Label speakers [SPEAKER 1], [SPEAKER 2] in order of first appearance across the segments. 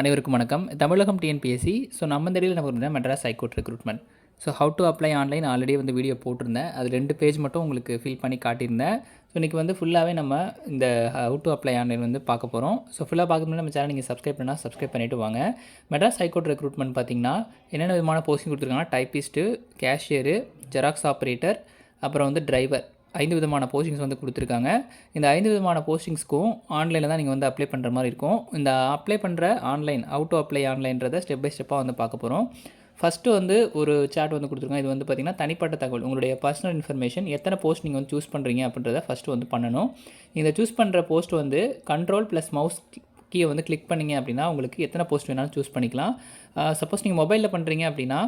[SPEAKER 1] அனைவருக்கும் வணக்கம். தமிழகம் TNPSC so நம்ம இந்த இடையில் நம்ம இருந்தால் Madras high court recruitment so how to apply online already வந்து வீடியோ போட்டிருந்தேன். அது ரெண்டு பேஜ் மட்டும் உங்களுக்கு ஃபில் பண்ணி காட்டியிருந்தேன். ஸோ இன்றைக்கி வந்து ஃபுல்லாகவே நம்ம இந்த ஹவு டு அப்ளை ஆன்லைன் வந்து பார்க்க போகிறோம் ஸோ ஃபுல்லாக பார்க்க நம்ம சேனல் நீங்கள் சப்ஸ்கிரைப் பண்ணால் சப்ஸ்கிரைப் பண்ணிவிட்டு வாங்க. மெட்ராஸ் ஹைகோர்ட் ரெக்ரூட்மெண்ட் பார்த்தீங்கன்னா என்னென்ன விதமான போஸ்டிங் கொடுத்துருக்காங்கன்னா டைப்பிஸ்ட்டு கேஷியரு ஜெராக்ஸ் ஆப்ரேட்டர் அப்புறம் வந்து டிரைவர் ஐந்து விதமான போஸ்டிங்ஸ் வந்து கொடுத்துருக்காங்க. இந்த ஐந்து விதமான போஸ்டிங்ஸ்க்கும் ஆன்லைனில் தான் நீங்கள் வந்து அப்ளை பண்ணுற மாதிரி இருக்கும். இந்த அப்ளை பண்ணுற ஆன்லைன் அவுட் டு அப்ளை ஆன்லைன்றதை ஸ்டெப் பை ஸ்டெப்பாக வந்து பார்க்க போகிறோம் ஃபஸ்ட்டு வந்து ஒரு சாட் வந்து கொடுத்துருக்காங்க. இது வந்து பார்த்திங்கன்னா தனிப்பட்ட தகவல் உங்களுடைய பர்சனல் இன்ஃபர்மேஷன் எத்தனை போஸ்ட் நீங்கள் வந்து சூஸ் பண்ணுறீங்க அப்படின்றத ஃபஸ்ட்டு வந்து பண்ணணும். இந்த சூஸ் பண்ணுற போஸ்ட் வந்து கண்ட்ரோல் ப்ளஸ் மவுஸ் கீயை வந்து கிளிக் பண்ணிங்க அப்படின்னா உங்களுக்கு எத்தனை போஸ்ட் வேணாலும் சூஸ் பண்ணிக்கலாம். சப்போஸ் நீங்கள் மொபைலில் பண்ணுறீங்க அப்படின்னா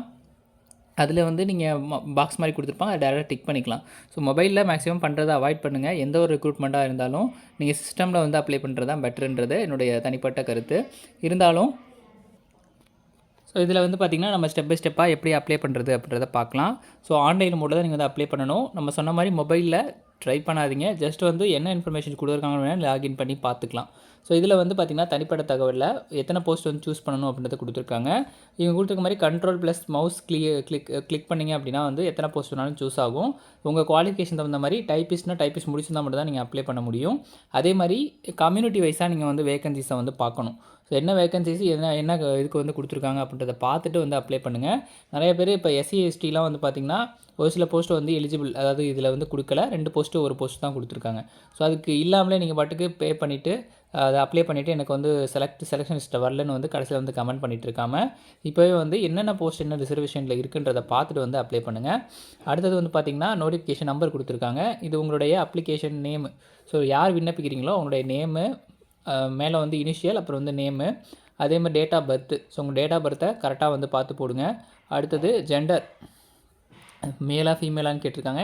[SPEAKER 1] அதில் வந்து நீங்கள் பாக்ஸ் மாதிரி கொடுத்துருப்பாங்க. அதை டேரெக்டாக டிக் பண்ணிக்கலாம். ஸோ மொபைலில் மேக்ஸிமம் பண்ணுறதை அவாய்ட் பண்ணுங்கள் எந்த ஒரு ரெக்ரூட்மெண்ட்டாக இருந்தாலும் நீங்கள் சிஸ்டமில் வந்து அப்ளை பண்ணுறது தான் பெட்டருன்றது என்னுடைய தனிப்பட்ட கருத்து. இருந்தாலும் ஸோ இதில் வந்து பார்த்திங்கன்னா நம்ம ஸ்டெப் பை ஸ்டெப்பாக எப்படி அப்ளை பண்ணுறது அப்படின்றத பார்க்கலாம். ஸோ ஆன்லைன் மூலம் தான் நீங்கள் வந்து அப்ளை பண்ணணும். நம்ம சொன்ன மாதிரி மொபைலில் ட்ரை பண்ணாதீங்க. ஜஸ்ட் வந்து என்ன இன்ஃபர்மேஷன் கொடுக்குறாங்கன்னு லாகின் பண்ணி பார்த்துக்கலாம். ஸோ இதில் வந்து பார்த்திங்கன்னா தனிப்பட்ட தகவலில் எத்தனை போஸ்ட் வந்து சூஸ் பண்ணணும் அப்படின்றத கொடுத்துருக்காங்க. இவங்க கொடுத்துருக்க மாதிரி control plus mouse click click click பண்ணிங்க அப்படின்னா வந்து எத்தனை போஸ்ட் வேணாலும் சூஸ் ஆகும். உங்கள் குவாலிஃபிகேஷன் தகுந்த மாதிரி டைப்பிஸ்ட்னா டைப்பிஸ்ட் முடிச்சிருந்தால் மட்டும் தான் நீங்கள் அப்ளை பண்ண முடியும். அதே மாதிரி கம்யூனிட்டி வைஸாக நீங்கள் வந்து வேகன்சிஸை வந்து பார்க்கணும். ஸோ என்ன வேகன்சிஸ் என்ன என்ன இதுக்கு வந்து கொடுத்துருக்காங்க அப்படின்றத பார்த்துட்டு வந்து அப்ளை பண்ணுங்கள் நிறைய பேர் இப்போ எஸ்சி எஸ்டிலாம் வந்து பார்த்திங்கன்னா ஒரு சில போஸ்ட்டு வந்து எலிஜிபிள் அதாவது இதில் வந்து கொடுக்கல. ரெண்டு போஸ்ட்டு ஒரு போஸ்ட் தான் கொடுத்துருக்காங்க. ஸோ அதுக்கு இல்லாமலே நீங்கள் பாட்டுக்கு பே பண்ணிவிட்டு அதை அப்ளை பண்ணிவிட்டு எனக்கு வந்து செலக்ட் செலெக்ஷன் லிஸ்ட்டை வரலன்னு வந்து கடைசியில் வந்து கமெண்ட் பண்ணிகிட்டு இருக்காம இப்போவே வந்து என்னென்ன போஸ்ட் என்ன ரிசர்வேஷனில் இருக்குன்றதை பார்த்துட்டு வந்து அப்ளை பண்ணுங்கள் அடுத்தது வந்து பார்த்திங்கன்னா நோட்டிஃபிகேஷன் நம்பர் கொடுத்துருக்காங்க. இது உங்களுடைய அப்ளிகேஷன் நேமு ஸோ யார் விண்ணப்பிக்கிறீங்களோ அவங்களுடைய நேமு மேலே வந்து இனிஷியல் அப்புறம் வந்து நேமு அதே மாதிரி டேட் ஆஃப் பர்த்து ஸோ உங்கள் டேட் ஆஃப் பர்த்தை கரெக்டாக வந்து பார்த்து போடுங்க. அடுத்தது ஜெண்டர் மேலாக ஃபீமேலான்னு கேட்டிருக்காங்க.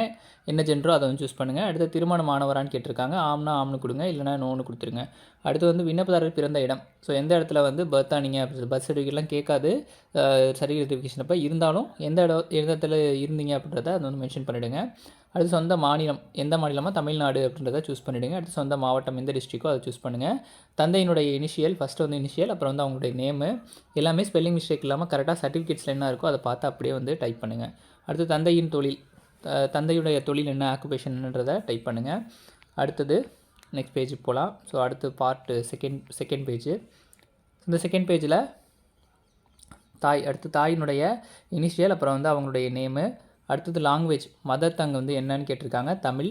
[SPEAKER 1] என்ன ஜென்ரோ அதை வந்து சூஸ் பண்ணுங்கள் அடுத்து திருமணம் ஆனவரான்னு கேட்டிருக்காங்க. ஆம்னா ஆம்னு கொடுங்க இல்லைனா நோன்னு கொடுத்துருங்க. அடுத்து வந்து விண்ணப்பதாரர் பிறந்த இடம். ஸோ எந்த இடத்துல வந்து பர்த் ஆனீங்க அப்படின்னு பர்த் சர்டிஃபிகேட்லாம் கேட்காது. சர்டிஃபிகேட் அப்போ இருந்தாலும் எந்த இடம் எந்த இடத்துல இருந்தீங்க அப்படின்றத அதை வந்து மென்ஷன் பண்ணிவிடுங்க அடுத்து சொந்த மாநிலம் எந்த மாநிலமாக தமிழ்நாடு அப்படின்றத சூஸ் பண்ணிவிடுங்க அடுத்து சொந்த மாவட்டம் எந்த டிஸ்ட்ரிக்கோ அதை சூஸ் பண்ணுங்கள் தந்தையினுடைய இனிஷியல் ஃபஸ்ட்டு வந்து இனிஷியல் அப்புறம் வந்து அவங்களுடைய நேமு எல்லாமே ஸ்பெல்லிங் மிஸ்டேக் இல்லாமல் கரெக்டாக சர்டிஃபிகேட்ஸில் என்ன இருக்கோ அதை பார்த்து அப்படியே வந்து டைப் பண்ணுங்கள் அடுத்து தந்தையின் தொழில். தந்தையுடைய தொழில் என்ன? ஆக்குபேஷன்ன்றதை டைப் பண்ணுங்கள் அடுத்தது நெக்ஸ்ட் பேஜ் போகலாம் ஸோ அடுத்து பார்ட்டு செகண்ட் செகண்ட் பேஜ் இந்த செகண்ட் பேஜில் தாய் அடுத்து தாயினுடைய இனிஷியல் அப்புறம் வந்து அவங்களுடைய நேமு அடுத்தது லாங்குவேஜ் மதர் டங் வந்து என்னன்னு கேட்டிருக்காங்க. தமிழ்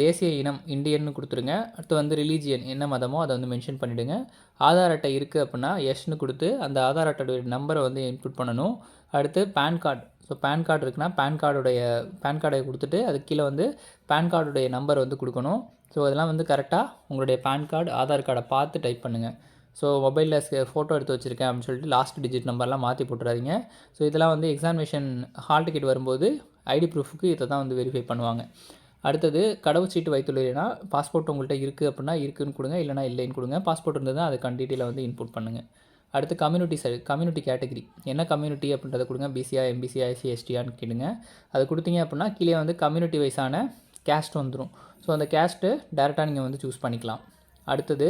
[SPEAKER 1] தேசிய இனம் இந்தியன்னு கொடுத்துருங்க. அடுத்து வந்து ரிலீஜியன் என்ன மதமோ அதை வந்து மென்ஷன் பண்ணிவிடுங்க ஆதார் அட்டை இருக்குது அப்படின்னா எஸ்னு கொடுத்து அந்த ஆதார் அட்டையோடைய நம்பரை வந்து இன்புட் பண்ணணும். அடுத்து PAN card so PAN card இருக்குன்னா பேன் கார்டுடைய பேன் கார்டை கொடுத்துட்டு அதுக்கு கீழே வந்து பேன் கார்டுடைய நம்பர் வந்து கொடுக்கணும். ஸோ அதெல்லாம் வந்து கரெக்டாக உங்களுடைய பேன் கார்டு ஆதார் கார்டை பார்த்து டைப் பண்ணுங்கள் ஸோ மொபைலில் ஃபோட்டோ எடுத்து வச்சுருக்கேன் அப்படின்னு சொல்லிட்டு லாஸ்ட் டிஜிட் நம்பர்லாம் மாற்றி போட்டுறாதீங்க. ஸோ இதெல்லாம் வந்து எக்ஸாமினேஷன் ஹால் டிக்கெட் வரும்போது ஐடி ப்ரூஃபுக்கு இதை தான் வந்து வெரிஃபை பண்ணுவாங்க. அடுத்தது கடவுச்சீட்டு வைத்துள்ளீங்கன்னா பாஸ்போர்ட் உங்கள்கிட்ட இருக்குது அப்படின்னா இருக்குன்னு கொடுங்க இல்லைனா இல்லைன்னு கொடுங்க. பாஸ்போர்ட் இருந்தது தான் அதுக்கான டீட்டெயிலை வந்து இன்புட் பண்ணுங்கள் அடுத்து கம்யூனிட்டி சைடு கம்யூனிட்டி கேட்டகரி என்ன கம்யூனிட்டி அப்படின்றத கொடுங்க பிசிஆ எம்பிசிஆ எஸ்சி எஸ்டியான்னு கேளுங்க. அது கொடுத்தீங்க அப்படின்னா கீழே வந்து கம்யூனிட்டி வைஸான கேஸ்ட் வந்துடும் ஸோ அந்த கேஸ்ட்டு டேரெக்டாக நீங்கள் வந்து சூஸ் பண்ணிக்கலாம். அடுத்தது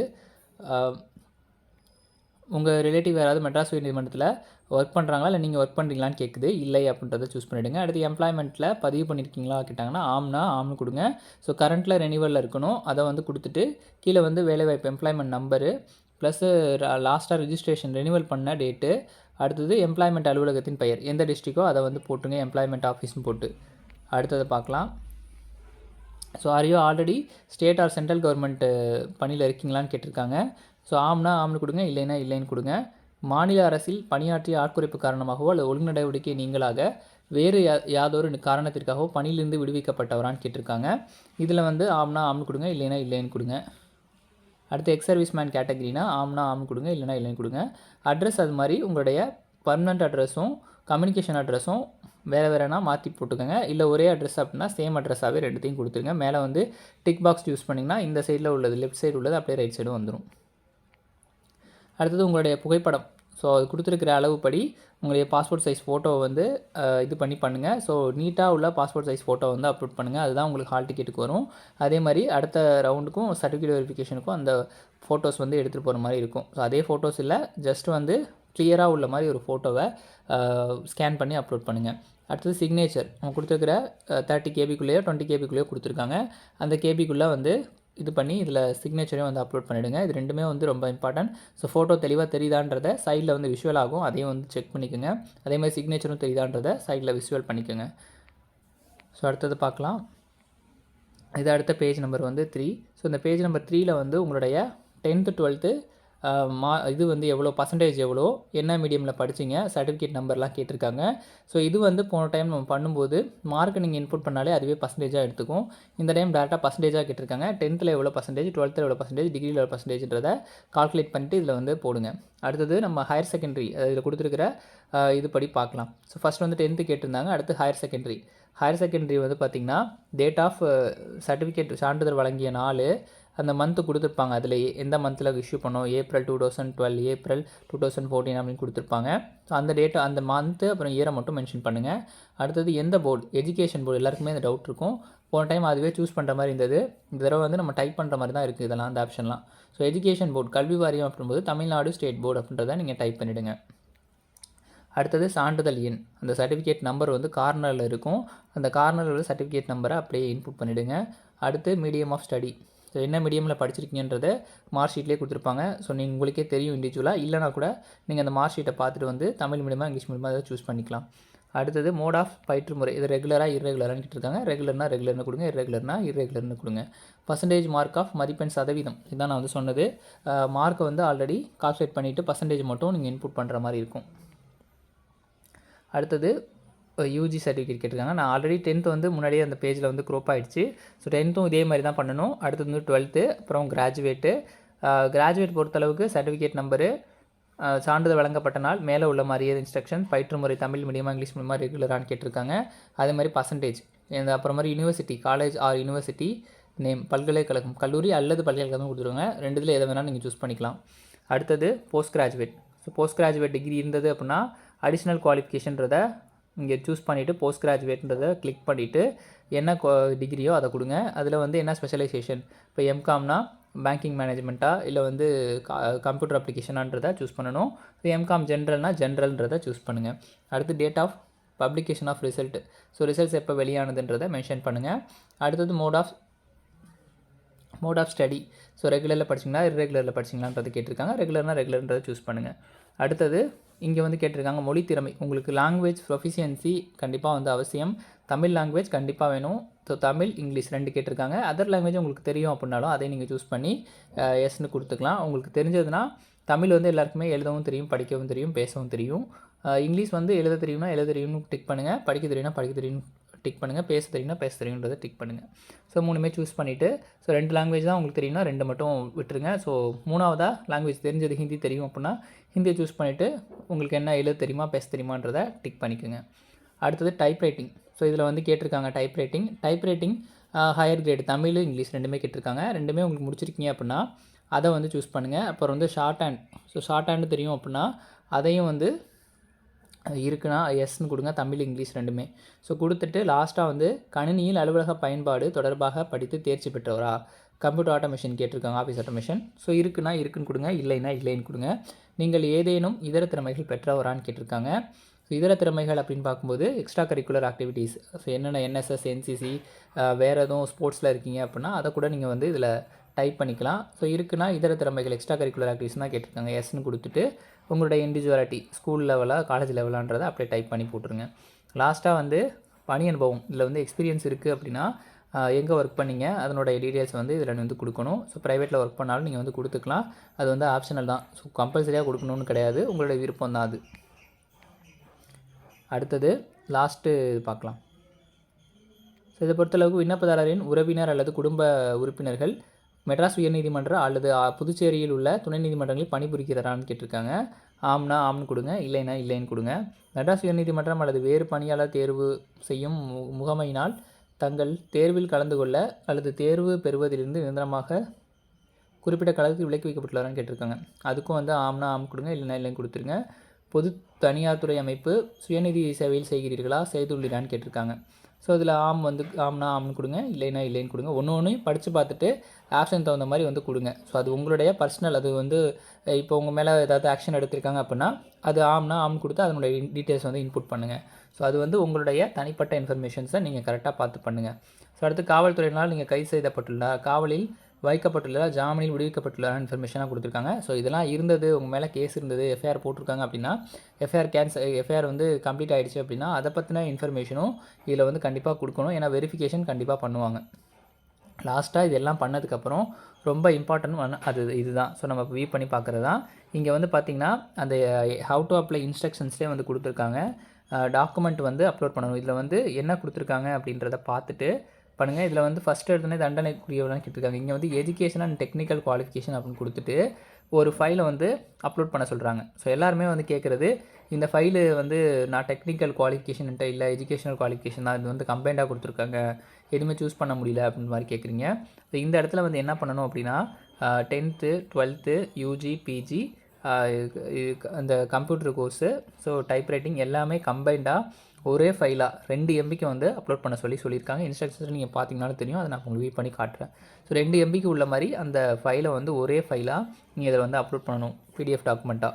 [SPEAKER 1] உங்கள் ரிலேட்டிவ் யாராவது மெட்ராஸ் உயர்நீதிமன்றத்தில் ஒர்க் பண்ணுறாங்களா இல்லை நீங்கள் ஒர்க் பண்ணுறீங்களான்னு கேட்குது இல்லை அப்படின்றத சூஸ் பண்ணிவிடுங்க அடுத்து எம்ப்ளாய்மெண்ட்டில் பதிவு பண்ணியிருக்கீங்களா கேட்டாங்கன்னா ஆம்னா ஆம்னு கொடுங்க. ஸோ கரண்ட்டில் ரெனிவலில் இருக்கணும். அதை வந்து கொடுத்துட்டு கீழே வந்து வேலைவாய்ப்பு எம்ப்ளாய்மெண்ட் நம்பரு ப்ளஸ்ஸு லாஸ்ட்டாக ரிஜிஸ்ட்ரேஷன் ரெனிவல் பண்ண டேட்டு அடுத்தது எம்ப்ளாய்மெண்ட் அலுவலகத்தின் பெயர். எந்த டிஸ்ட்ரிக்கோ அதை வந்து போட்டுங்க எம்ப்ளாய்மெண்ட் ஆஃபீஸ்னு போட்டு. அடுத்ததை பார்க்கலாம். So are you already state or central government பணியில் இருக்கீங்களான்னு கேட்டிருக்காங்க. ஸோ ஆம்னா ஆம்னு கொடுங்க இல்லைன்னா இல்லைன்னு கொடுங்க. மாநில அரசில் பணியாற்றிய ஆட்குறைப்பு காரணமாகவோ அல்லது ஒழுங்கு நடவடிக்கை நீங்களாக வேறு யா யாதொரு காரணத்திற்காகவோ பணியிலிருந்து விடுவிக்கப்பட்டவரான்னு கேட்டிருக்காங்க. இதில் வந்து ஆம்னா ஆம்னு கொடுங்க இல்லைன்னா இல்லைன்னு கொடுங்க. அடுத்து எக்ஸ் சர்வீஸ் மேன் கேட்டகரினா ஆம்னா ஆம்னு கொடுங்க இல்லைனா இல்லைன்னு கொடுங்க. அட்ரஸ் அது மாதிரி உங்களுடைய பர்மனண்ட் அட்ரஸும் கம்யூனிகேஷன் அட்ரஸும் வேறு வேறுனா மாற்றி போட்டுக்கோங்க. இல்லை ஒரே அட்ரஸ் அப்படின்னா சேம் அட்ரஸாகவே ரெண்டுத்தையும் கொடுத்துருங்க. மேலே வந்து டிக் பாக்ஸ் யூஸ் பண்ணிங்கன்னா இந்த சைடில் உள்ளது லெஃப்ட் சைடு உள்ளது அப்படியே ரைட் சைடும் வந்துடும் அடுத்தது உங்களுடைய புகைப்படம். ஸோ அது கொடுத்துருக்கிற அளவுப்படி உங்களுடைய பாஸ்போர்ட் சைஸ் ஃபோட்டோவை வந்து இது பண்ணி பண்ணுங்கள் ஸோ நீட்டாக உள்ள பாஸ்போர்ட் சைஸ் ஃபோட்டோ வந்து அப்லோட் பண்ணுங்கள் அதுதான் உங்களுக்கு ஹால் டிக்கெட்டுக்கு வரும். அதே மாதிரி அடுத்த ரவுண்டுக்கும் சர்டிஃபிகேட் வெரிஃபிகேஷனுக்கும் அந்த ஃபோட்டோஸ் வந்து எடுத்துகிட்டு போகிற மாதிரி இருக்கும். ஸோ அதே ஃபோட்டோஸ் இல்லை ஜஸ்ட் வந்து கிளியராக உள்ள மாதிரி ஒரு ஃபோட்டோவை ஸ்கேன் பண்ணி அப்லோட் பண்ணுங்கள் அடுத்தது சிக்னேச்சர் அவங்க கொடுத்துருக்கிற தேர்ட்டி கேபிக்குள்ளேயோ டுவெண்ட்டி கேபிக்குள்ளேயோ கொடுத்துருக்காங்க. அந்த கேபிக்குள்ளே வந்து இது பண்ணி இதில் சிக்னேச்சரையும் வந்து அப்லோட் பண்ணிவிடுங்க இது ரெண்டுமே வந்து ரொம்ப இம்பார்ட்டன்ட் ஸோ ஃபோட்டோ தெளிவாக தெரியுதான்றத சைடில் வந்து விஷுவல் ஆகும். அதையும் வந்து செக் பண்ணிக்கோங்க. அதே மாதிரி சிக்னேச்சரும் தெரியுதான்றதை சைடில் விஷுவல் பண்ணிக்கோங்க. ஸோ அடுத்தது பார்க்கலாம். இது அடுத்த பேஜ் நம்பர் வந்து த்ரீ ஸோ இந்த பேஜ் நம்பர் த்ரீயில் வந்து உங்களுடைய டென்த்து டுவெல்த்து மா இது வந்து எவ்வளோ பர்சன்டேஜ் எவ்வளோ என்ன மீடியமில் படிச்சிங்க சர்டிஃபிகேட் நம்பர்லாம் கேட்டிருக்காங்க. ஸோ இது வந்து போன டைம் நம்ம பண்ணும்போது மார்க் நீங்கள் இன்புட் பண்ணாலே அதுவே பர்சன்டேஜாக எடுத்துக்கும். இந்த டைம் டேரெக்டாக பர்சன்டேஜாக கேட்டிருக்காங்க. டென்த்தில் எவ்வளோ பர்சன்டேஜ் டுவெல்த்தில் எவ்வளோ பர்சன்டேஜ் டிகிரியில் எவ்வளோ பர்சன்டேஜ்ன்றதை கால்குலேட் பண்ணிட்டு இதில் வந்து போடுங்க. அடுத்தது நம்ம ஹையர் செகண்டரி இதில் கொடுத்துருக்கிற இது படி பார்க்கலாம். ஸோ ஃபஸ்ட் வந்து டென்த்து கேட்டிருந்தாங்க அடுத்து ஹையர் செகண்டரி ஹையர் செகண்டரி வந்து பார்த்திங்கன்னா டேட் ஆஃப் சர்டிஃபிகேட் சான்றிதழ் வழங்கிய நாள் அந்த மந்த்து கொடுத்துருப்பாங்க. அதில் எந்த மந்தில் இஷ்யூ பண்ணோம்? April two thousand twelve April two thousand fourteen அப்படின்னு கொடுத்துருப்பாங்க. ஸோ அந்த டேட்டு அந்த மந்த்து அப்புறம் இயரை மட்டும் மென்ஷன் பண்ணுங்கள் அடுத்தது எந்த போர்டு எஜுகேஷன் போர்டு எல்லாருக்குமே அந்த டவுட் இருக்கும். போன டைம் அதுவே சூஸ் பண்ணுற மாதிரி இருந்தது. இந்த தடவை வந்து நம்ம டைப் பண்ணுற மாதிரி தான் இருக்குது இதெல்லாம் அந்த ஆப்ஷன்லாம் ஸோ எஜுகேஷன் போர்டு கல்வி வாரியம் அப்படின்போது தமிழ்நாடு ஸ்டேட் போர்டு அப்படின்றத நீங்கள் டைப் பண்ணிவிடுங்க அடுத்தது சான்றிதழ் எண். அந்த சர்டிஃபிகேட் நம்பர் வந்து கார்னரில் இருக்கும். அந்த கார்னரில் உள்ள சர்டிஃபிகேட் நம்பரை அப்படியே இன்புட் பண்ணிவிடுங்க அடுத்து மீடியம் ஆஃப் ஸ்டடி ஸோ என்ன மீடியமில் படிச்சிருக்கீங்கன்றதை மார்க் ஷீட்லேயே கொடுத்துருப்பாங்க. ஸோ நீங்கள் உங்களுக்கே தெரியும் இண்டிவிஜுவலாக இல்லைனா கூட நீங்கள் அந்த மார்க் ஷீட்டை பார்த்துட்டு வந்து தமிழ் மீடியமாக இங்கிலீஷ் மீடியமாக அதை சூஸ் பண்ணிக்கலாம். அடுத்தது மோட் ஆஃப் பயிற்று முறை. இது ரெகுலராக இரெகுலரானு கேட்டிருக்காங்க. ரெகுலர்னா ரெகுலர்னு கொடுங்க. இர்ரெகுலர்னா இரெகுலர்னு கொடுங்க. பர்சன்டேஜ் மார்க் ஆஃப் மதிப்பெண் சதவீதம். இதுதான் நான் வந்து சொன்னது. மார்க்கை வந்து ஆல்ரெடி கால்குலேட் பண்ணிவிட்டு பர்சன்டேஜ் மட்டும் நீங்கள் இன்புட் பண்ணுற மாதிரி இருக்கும். அடுத்தது யூஜி சர்டிஃபிகேட் கேட்டிருக்காங்க. நான் ஆல்ரெடி டென்த்து வந்து முன்னாடியே அந்த பேஜில் வந்து க்ரோப் ஆகிடுச்சு ஸோ டென்த்தும் இதே மாதிரி தான் பண்ணணும். அடுத்தது வந்து டுவெல்த்து அப்புறம் கிராஜுவேட்டு கிராஜுவேட் பொறுத்தளவுக்கு சர்டிஃபிகேட் நம்பரு சான்றிதழ் வழங்கப்பட்ட நாள் மேலே உள்ள மாதிரியே இன்ஸ்ட்ரக்ஷன் பயிற்று முறை தமிழ் மீடியமாக இங்கிலீஷ் மீடியமாக ரெகுலரானு கேட்டிருக்காங்க. அதே மாதிரி பர்சன்டேஜ் இந்த அப்புறம் மாதிரி university college or university name பல்கலைக்கழகம் கல்லூரி அல்லது பல்கலைக்கழகம் கொடுத்துருவாங்க ரெண்டுதில் எதை வேணாலும் நீங்கள் சூஸ் பண்ணிக்கலாம். அடுத்தது post graduate so post graduate degree இருந்தது அப்படின்னா அடிஷ்னல் குவாலிஃபிகேஷன்றதை இங்கே சூஸ் பண்ணிவிட்டு போஸ்ட் கிராஜுவேட்ன்றதை கிளிக் பண்ணிவிட்டு என்ன டிகிரியோ அதை கொடுங்க. அதில் வந்து என்ன ஸ்பெஷலைசேஷன் இப்போ எம்காம்னா பேங்கிங் மேனேஜ்மெண்ட்டா இல்லை வந்து கம்ப்யூட்டர் அப்ளிகேஷனான்றதை சூஸ் பண்ணணும். இப்போ எம்காம் ஜென்ரல்னா ஜென்ரல்ன்றதை சூஸ் பண்ணுங்கள் அடுத்து date of publication of result so results எப்போ வெளியானதுன்றதை மென்ஷன் பண்ணுங்கள் அடுத்தது mode of mode of study so ரெகுலரில் படிச்சிங்கன்னா இரெகுலரில் படிச்சிங்களான்றது கேட்டிருக்காங்க. ரெகுலர்னால் ரெகுலர்ன்றதை சூஸ் பண்ணுங்கள் அடுத்தது இங்கே வந்து கேட்டிருக்காங்க மொழி திறமை. உங்களுக்கு லாங்குவேஜ் ப்ரொஃபிஷியன்சி கண்டிப்பாக வந்து அவசியம். தமிழ் லாங்குவேஜ் கண்டிப்பாக வேணும். ஸோ தமிழ் இங்கிலீஷ் ரெண்டு கேட்டிருக்காங்க. அதர் லாங்குவேஜ் உங்களுக்கு தெரியும் அப்படின்னாலும் அதை நீங்கள் சூஸ் பண்ணி எஸ்ன்னு கொடுத்துக்கலாம். உங்களுக்கு தெரிஞ்சதுன்னா தமிழ் வந்து எல்லாருக்குமே எழுதவும் தெரியும் படிக்கவும் தெரியும் பேசவும் தெரியும். இங்கிலீஷ் வந்து எழுத தெரியும்னா எழுத தெரியும்னு டிக் பண்ணுங்கள் படிக்க தெரியும்னா படிக்க தெரியும் டிக் பண்ணுங்கள் பேச தெரியும்னா பேச தெரியுன்றதை டிக் பண்ணுங்கள் ஸோ மூணுமே சூஸ் பண்ணிவிட்டு ஸோ ரெண்டு லாங்குவேஜ் தான் உங்களுக்கு தெரியும்னா ரெண்டு மட்டும் விட்டுருங்க. ஸோ மூணாவதாக லாங்குவேஜ் தெரிஞ்சது ஹிந்தி தெரியும் அப்படின்னா ஹிந்தியை சூஸ் பண்ணிவிட்டு உங்களுக்கு என்ன எழுத தெரியுமா பேச தெரியுமான்றதை டிக் பண்ணிக்கோங்க. அடுத்தது டைப் ரைட்டிங் ஸோ இதில் வந்து கேட்டிருக்காங்க type writing type writing higher grade Tamil English ரெண்டுமே கேட்டிருக்காங்க. ரெண்டுமே உங்களுக்கு முடிச்சிருக்கீங்க அப்படின்னா அதை வந்து சூஸ் பண்ணுங்கள் அப்புறம் வந்து shorthand so shorthand தெரியும் அப்படின்னா அதையும் வந்து இருக்குன்னா எஸ்ன்னு கொடுங்க. தமிழ் இங்கிலீஷ் ரெண்டுமே. ஸோ கொடுத்துட்டு லாஸ்ட்டாக வந்து கணினியில் அலுவலக பயன்பாடு தொடர்பாக படித்து தேர்ச்சி பெற்றவரா? கம்ப்யூட்டர் ஆட்டோமேஷன் கேட்டிருக்காங்க ஆஃபீஸ் ஆட்டோமேஷன். ஸோ இருக்குன்னா இருக்குன்னு கொடுங்க இல்லைன்னா இல்லைன்னு கொடுங்க. நீங்கள் ஏதேனும் இதர திறமைகள் பெற்றவரான்னு கேட்டிருக்காங்க. ஸோ இதர திறமைகள் அப்படின்னு பார்க்கும்போது எக்ஸ்ட்ரா கரிக்குலர் ஆக்டிவிட்டீஸ் ஸோ என்னென்ன என்எஸ்எஸ் என்சிசி வேறு எதுவும் ஸ்போர்ட்ஸில் இருக்கீங்க அப்படின்னா அதை கூட நீங்கள் வந்து இதில் டைப் பண்ணிக்கலாம். ஸோ இருக்குன்னா இதர திறமைகள் எக்ஸ்ட்ரா கரிக்குலர் ஆக்டிவிட்டிஸ் தான் கேட்டிருக்காங்க எஸ்ன்னு கொடுத்துட்டு உங்களுடைய இண்டிவிஜுவாலிட்டி ஸ்கூல் லெவலாக காலேஜ் லெவலான்றதை அப்படியே டைப் பண்ணி போட்டுருங்க. லாஸ்ட்டாக வந்து பணி அனுபவம் இதில் வந்து எக்ஸ்பீரியன்ஸ் இருக்குது அப்படின்னா எங்கே ஒர்க் பண்ணீங்க? அதனுடைய டீட்டெயில்ஸ் வந்து இதில் வந்து கொடுக்கணும். ஸோ ப்ரைவேட்டில் ஒர்க் பண்ணாலும் நீங்கள் வந்து கொடுத்துக்கலாம். அது வந்து ஆப்ஷனல் தான். ஸோ கம்பல்சரியாக கொடுக்கணும்னு கிடையாது. உங்களுடைய விருப்பம் தான் அது. அடுத்தது லாஸ்ட்டு இது பார்க்கலாம். ஸோ இதை பொறுத்தளவுக்கு விண்ணப்பதாரரின் உறவினர் அல்லது குடும்ப உறுப்பினர்கள் மெட்ராஸ் உயர்நீதிமன்றம் அல்லது புதுச்சேரியில் உள்ள துணை நீதிமன்றங்களில் பணிபுரிகிறாரான்னு கேட்டிருக்காங்க. ஆம்னா ஆம்னு கொடுங்க. இல்லைன்னா இல்லைன்னு கொடுங்க. மெட்ராஸ் உயர்நீதிமன்றம் அல்லது வேறு பணியாளர் தேர்வு செய்யும் முகமையினால் தங்கள் தேர்வில் கலந்து கொள்ள அல்லது தேர்வு பெறுவதிலிருந்து நிரந்தரமாக குறிப்பிட்ட கலத்துக்கு விலக்கி வைக்கப்பட்டுள்ளாரான்னு கேட்டிருக்காங்க. அதுக்கும் வந்து ஆம்னா ஆம் கொடுங்க இல்லைனா இல்லைன்னு கொடுத்துருங்க. பொது தனியார் துறை அமைப்பு சுயநிதி சேவையில் செய்கிறீர்களா செய்துள்ளீரான்னு கேட்டிருக்காங்க. ஸோ இதில் ஆம் வந்து ஆம்னா ஆம்னு கொடுங்க இல்லைனா இல்லைன்னு கொடுங்க. ஒன்று ஒன்றையும் படித்து பார்த்துட்டு ஆப்ஷன் தகுந்த மாதிரி வந்து கொடுங்க. ஸோ அது உங்களுடைய பர்சனல் அது வந்து இப்போ உங்கள் மேலே ஏதாவது ஆக்ஷன் எடுத்திருக்காங்க அப்படின்னா அது ஆம்னா ஆம்னு கொடுத்து அதனுடைய டீட்டெயில்ஸ் வந்து இன்புட் பண்ணுங்கள் ஸோ அது வந்து உங்களுடைய தனிப்பட்ட இன்ஃபர்மேஷன்ஸை நீங்கள் கரெக்டாக பார்த்து பண்ணுங்கள் ஸோ அடுத்து காவல்துறையினால் நீங்கள் கைது செய்யப்பட்டுள்ள காவலில் வைக்கப்பட்டுள்ள ஜாமீனில் விடுவிக்கப்பட்டுள்ள இன்ஃபர்மேஷனாக கொடுத்துருக்காங்க. ஸோ இதெல்லாம் இருந்தது உங்கள் மேலே கேஸ் இருந்தது எஃப்ஐஆர் போட்டிருக்காங்க அப்படின்னா எஃப்ஐஆர் கேன்சல் எஃப்ஐஆர் வந்து கம்ப்ளீட் ஆகிடுச்சு அப்படின்னா அதை பற்றின இன்ஃபர்மேஷனும் இதில் வந்து கண்டிப்பாக கொடுக்கணும். ஏன்னா வெரிஃபிகேஷன் கண்டிப்பாக பண்ணுவாங்க. லாஸ்ட்டாக இதெல்லாம் பண்ணதுக்கப்புறம் ரொம்ப இம்பார்ட்டன்ட் அது இதுதான். ஸோ நம்ம வியூ பண்ணி பார்க்குறது தான் இங்கே வந்து பார்த்திங்கன்னா அந்த ஹவு டு அப்ளை இன்ஸ்ட்ரக்ஷன்ஸ்லேயே வந்து கொடுத்துருக்காங்க. டாக்குமெண்ட் வந்து அப்லோட் பண்ணணும். இதில் வந்து என்ன கொடுத்துருக்காங்க அப்படின்றத பார்த்துட்டு பண்ணுங்கள் இதில் வந்து ஃபஸ்ட் எடுத்தோடனே தண்டனைக்குரியவரெலாம் கேட்டிருக்காங்க. இங்கே வந்து எஜுகேஷன் அண்ட் டெக்னிக்கல் குவாலிஃபிகேஷன் அப்படின்னு கொடுத்துட்டு ஒரு ஃபைலை வந்து அப்லோட் பண்ண சொல்கிறாங்க ஸோ எல்லாருமே வந்து கேட்குறது இந்த ஃபைலு வந்து நான் டெக்னிக்கல் குவாலிஃபிகேஷன்ட்ட இல்லை எஜுகேஷனல் குவாலிஃபிகேஷன் தான் இது வந்து கம்பைண்டாக கொடுத்துருக்காங்க. எதுவுமே சூஸ் பண்ண முடியல அப்படின்னு மாதிரி கேட்குறீங்க. ஸோ இந்த இடத்துல வந்து என்ன பண்ணணும் அப்படின்னா டென்த்து டுவெல்த்து யூஜி பிஜி அந்த computer course so type writing எல்லாமே கம்பைண்டாக ஒரே ஃபைலாக ரெண்டு எம்பிக்கு வந்து அப்லோட் பண்ண சொல்லி சொல்லியிருக்காங்க. இன்ஸ்ட்ரக்ஷன்ஸ் நீங்கள் பார்த்தீங்கனாலும் தெரியும். அதை நான் உங்களுக்கு வீட் பண்ணி காட்டுறேன். ஸோ ரெண்டு எம்பிக்கு உள்ள மாதிரி அந்த ஃபைலை வந்து ஒரே ஃபைலாக நீங்கள் இதில் வந்து அப்லோட் பண்ணணும். பிடிஎஃப் டாக்குமெண்ட்டாக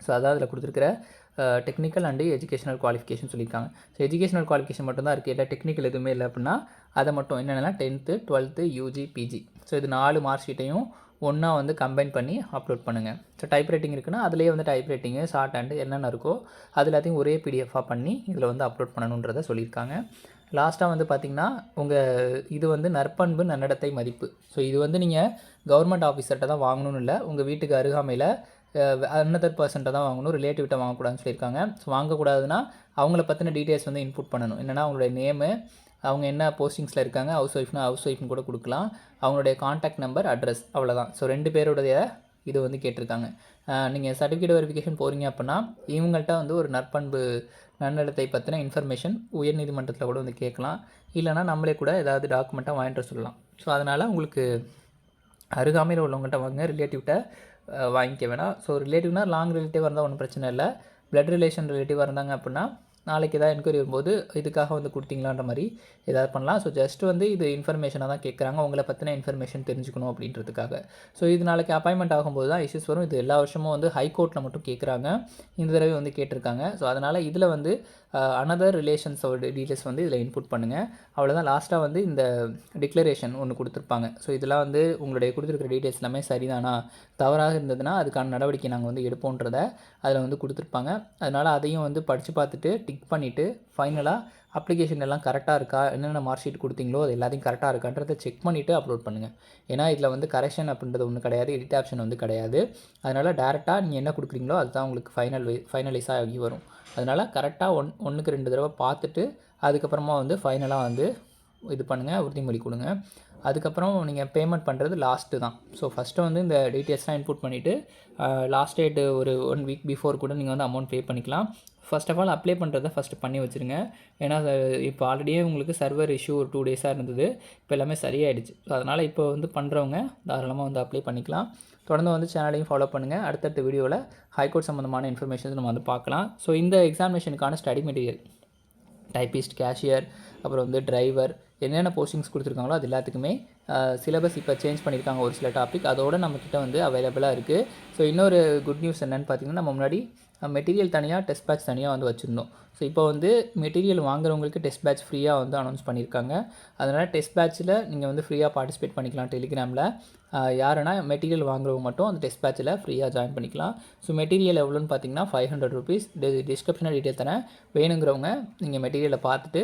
[SPEAKER 1] ஸோ அதான் அதில் கொடுத்துருக்குற டெக்னிக்கல் அண்டு எஜுகேஷனல் குவாலிஃபிகேஷன் சொல்லியிருக்காங்க. ஸோ எஜுகேஷனல் குவாலிஃபிகேஷன் மட்டும் தான் இருக்குது இல்லை டெக்னிக்கல் எதுவுமே இல்லை அப்படின்னா அதை மட்டும் என்னென்னா tenth twelfth UG PG so இது நாலு மார்க் ஷீட்டையும் ஒன்றா வந்து கம்பைன் பண்ணி அப்லோட் பண்ணுங்கள் ஸோ டைப் ரைட்டிங் இருக்குன்னா அதிலேயே வந்து டைப் ரைட்டிங்கு ஷார்ட் ஹேண்டு என்னென்ன இருக்கோ அது எல்லாத்தையும் ஒரே பிடிஎஃபாக பண்ணி இதில் வந்து அப்லோட் பண்ணணுன்றதை சொல்லியிருக்காங்க. லாஸ்ட்டாக வந்து பார்த்திங்கன்னா உங்கள் இது வந்து நற்பண்பு நன்னடத்தை மதிப்பு. ஸோ இது வந்து நீங்கள் கவர்மெண்ட் ஆஃபீஸர்கிட்ட தான் வாங்கணும்னு இல்லை உங்கள் வீட்டுக்கு அருகாமையில் அன்னதர் பர்சன்ட்டை தான் வாங்கணும் ரிலேட்டிவ்கிட்ட வாங்கக்கூடாதுன்னு சொல்லியிருக்காங்க. ஸோ வாங்கக்கூடாதுன்னா அவங்கள பற்றின டீட்டெயில்ஸ் வந்து இன்புட் பண்ணணும். என்னென்னா அவங்களுடைய நேமு அவங்க என்ன போஸ்டிங்ஸில் இருக்காங்க ஹவுஸ் ஒய்ஃப்னா ஹவுஸ் ஒய்ஃப்னு கூட கொடுக்கலாம். அவங்களுடைய காண்டாக்ட் நம்பர் அட்ரஸ் அவ்வளோதான் ஸோ ரெண்டு பேருடைய இது வந்து கேட்டிருக்காங்க. நீங்கள் சர்டிஃபிகேட் வெரிஃபிகேஷன் போகிறீங்க அப்படின்னா இவங்கள்ட்ட வந்து ஒரு நற்பண்பு நன்னடத்தை பற்றின இன்ஃபர்மேஷன் உயர்நீதிமன்றத்தில் கூட வந்து கேட்கலாம். இல்லைனா நம்மளே கூட ஏதாவது டாக்குமெண்ட்டாக வாங்கிட்டு சொல்லலாம். ஸோ அதனால் உங்களுக்கு அருகாமையில் உள்ளவங்கள்ட்ட வாங்க ரிலேட்டிவ்கிட்ட வாங்கிக்க வேணாம். ஸோ ரிலேட்டிவ்னால் லாங் ரிலேட்டிவாக இருந்தால் ஒன்றும் பிரச்சனை இல்லை. ப்ளட் ரிலேஷன் ரிலேட்டிவாக இருந்தாங்க அப்படின்னா நாளைக்கு ஏதாவது என்கொயரி வரும்போது இதுக்காக வந்து கொடுத்தீங்களான்ற மாதிரி ஏதாவது பண்ணலாம். ஸோ ஜஸ்ட் வந்து இது இன்ஃபர்மேஷனாக தான் கேட்குறாங்க உங்களை பற்றின இன்ஃபர்மேஷன் தெரிஞ்சுக்கணும் அப்படின்றதுக்காக. ஸோ இது நாளைக்கு அப்பாயின்மெண்ட் ஆகும்போது தான் இஷ்யூஸ் வரும். இது எல்லா வருஷமும் வந்து ஹைகோர்ட்டில் மட்டும் கேட்குறாங்க இந்த தடவை வந்து கேட்டிருக்காங்க. ஸோ அதனால் இதில் வந்து அனதர் ரிலேஷன்ஸோட டீட்டெயில்ஸ் வந்து இதில் இன்புட் பண்ணுங்கள் அவ்வளோதான் லாஸ்ட்டாக வந்து இந்த டிக்ளரேஷன் ஒன்று கொடுத்துருப்பாங்க. ஸோ இதெல்லாம் வந்து உங்களுடைய கொடுத்துருக்கிற டீட்டெயில்ஸ் எல்லாமே சரிதானா? தவறாக இருந்ததுன்னா அதுக்கான நடவடிக்கை நாங்கள் வந்து எடுப்போன்றத அதில் வந்து கொடுத்துருப்பாங்க. அதனால் அதையும் வந்து படித்து பார்த்துட்டு டிக் பண்ணிவிட்டு ஃபைனலாக அப்ளிகேஷன் எல்லாம் கரெக்டாக இருக்கா? என்னென்ன மார்க் ஷீட் கொடுத்தீங்களோ அது எல்லாத்தையும் கரெக்டாக இருக்கான்றதை செக் பண்ணிவிட்டு அப்லோட் பண்ணுங்கள் ஏன்னா இதில் வந்து கரெக்ஷன் அப்படின்றது ஒன்றும் கிடையாது. எடிட் ஆப்ஷன் வந்து கிடையாது. அதனால் டேரெக்டாக நீங்கள் என்ன கொடுக்குறீங்களோ அதுதான் உங்களுக்கு ஃபைனல் ஃபைனலைஸாக ஆகி வரும். அதனால் கரெக்டாக ஒன் ஒன்றுக்கு ரெண்டு தடவை பார்த்துட்டு அதுக்கப்புறமா வந்து ஃபைனலாக வந்து இது பண்ணுங்கள் உறுதிமொழி கொடுங்க. அதுக்கப்புறம் நீங்கள் பேமெண்ட் பண்ணுறது லாஸ்ட்டு தான். ஸோ ஃபஸ்ட்டு வந்து இந்த டீட்டெயில்ஸ்லாம் இன்புட் பண்ணிவிட்டு லாஸ்ட் டேட்டு ஒரு ஒன் வீக் பிஃபோர் கூட நீங்கள் வந்து அமௌண்ட் பே பண்ணிக்கலாம். ஃபஸ்ட் ஆஃப் ஆல் அப்ளை பண்ணுறத ஃபஸ்ட்டு பண்ணி வச்சுருங்க. ஏன்னா இப்போ ஆல்ரெடியே உங்களுக்கு சர்வர் இஷ்யூ ஒரு டூ டேஸாக இருந்தது. இப்போ எல்லாமே சரியாயிடுச்சு. ஸோ அதனால் இப்போ வந்து பண்ணுறவங்க தாராளமாக வந்து அப்ளை பண்ணிக்கலாம். தொடர்ந்து வந்து சேனலையும் ஃபாலோ பண்ணுங்கள் அடுத்தடுத்த வீடியோவில் ஹைகோர்ட் சம்மந்தமான இன்ஃபர்மேஷன்ஸ் நம்ம வந்து பார்க்கலாம். ஸோ இந்த எக்ஸாமினேஷனுக்கான ஸ்டடி மெட்டீரியல் டைப்பிஸ்ட் கேஷியர் அப்புறம் வந்து டிரைவர் என்னென்ன போஸ்டிங்ஸ் கொடுத்துருக்காங்களோ அது எல்லாத்துக்குமே சிலபஸ் இப்போ சேஞ்ச் பண்ணியிருக்காங்க ஒரு சில டாபிக் அதோடு நம்மக்கிட்ட வந்து அவைலபிளாக இருக்குது ஸோ இன்னொரு குட் நியூஸ் என்னென்னு பார்த்தீங்கன்னா நம்ம முன்னாடி மெட்டீரியல் தனியாக டெஸ்ட் பேட்ச் தனியாக வந்து வச்சுருந்தோம். ஸோ இப்போ வந்து மெட்டீரியல் வாங்குறவங்களுக்கு டெஸ்ட் பேட்ச் ஃப்ரீயாக வந்து அனௌன்ஸ் பண்ணியிருக்காங்க அதனால் டெஸ்ட் பேட்ச்சில் நீங்கள் வந்து ஃப்ரீயாக பார்ட்டிசிபேட் பண்ணிக்கலாம் டெலிகிராமில் யாருன்னா மெட்டீரியல் வாங்குறவங்க மட்டும் அந்த டெஸ்ட் பேட்சில் ஃப்ரீயாக ஜாயின் பண்ணிக்கலாம். ஸோ மெட்டீரியல் எவ்வளோன்னு பார்த்தீங்கன்னா ஃபைவ் ஹண்ட்ரட் ருபீஸ் டிஸ்கிரிப்ஷனில் டீட்டெயில் தரேன். வேணுங்கிறவங்க நீங்கள் மெட்டீரியலை பார்த்துட்டு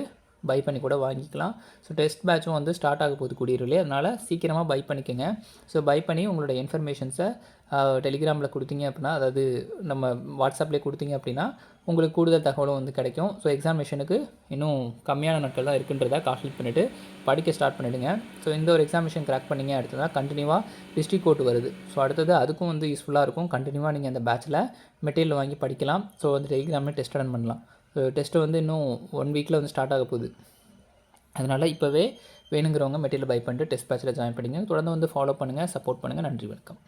[SPEAKER 1] பை பண்ணி கூட வாங்கிக்கலாம். ஸோ டெஸ்ட் பேட்சும் வந்து ஸ்டார்ட் ஆக போகுது கூடியிருலே அதனால் சீக்கிரமாக பை பண்ணிக்கோங்க. ஸோ பை பண்ணி உங்களோட இன்ஃபர்மேஷன்ஸை டெலிகிராமில் கொடுத்தீங்க அப்படின்னா அதாவது நம்ம வாட்ஸ்அப்லேயே கொடுத்தீங்க அப்படின்னா உங்களுக்கு கூடுதல் தகவலும் வந்து கிடைக்கும். ஸோ எக்ஸாமினேஷனுக்கு இன்னும் கம்மியான நாட்கள் தான் இருக்குன்றதை கால்குலேட் பண்ணிவிட்டு படிக்க ஸ்டார்ட் பண்ணிவிடுங்க ஸோ இந்த ஒரு எக்ஸாமினேஷன் கிராக் பண்ணிங்க அடுத்ததாக கண்டினியூவாக டிஸ்ட்ரிக் கோர்ட் வருது. ஸோ அடுத்தது அதுக்கும் வந்து யூஸ்ஃபுல்லாக இருக்கும். கண்டினியூவாக நீங்கள் அந்த பேட்சில் மெட்டீரியல் வாங்கி படிக்கலாம். ஸோ வந்து டெலிகிராமில் டெஸ்ட் அட்டன் பண்ணலாம். டெஸ்ட்டு வந்து இன்னும் ஒன் வீக்கில் வந்து ஸ்டார்ட் ஆக போகுது. அதனால் இப்போவே வேணுங்கிறவங்க மெட்டீரியல் பை பண்ணிட்டு டெஸ்ட் பேட்சில் ஜாயின் பண்ணிங்க தொடர்ந்து வந்து ஃபாலோ பண்ணுங்கள் சப்போர்ட் பண்ணுங்கள் நன்றி வணக்கம்.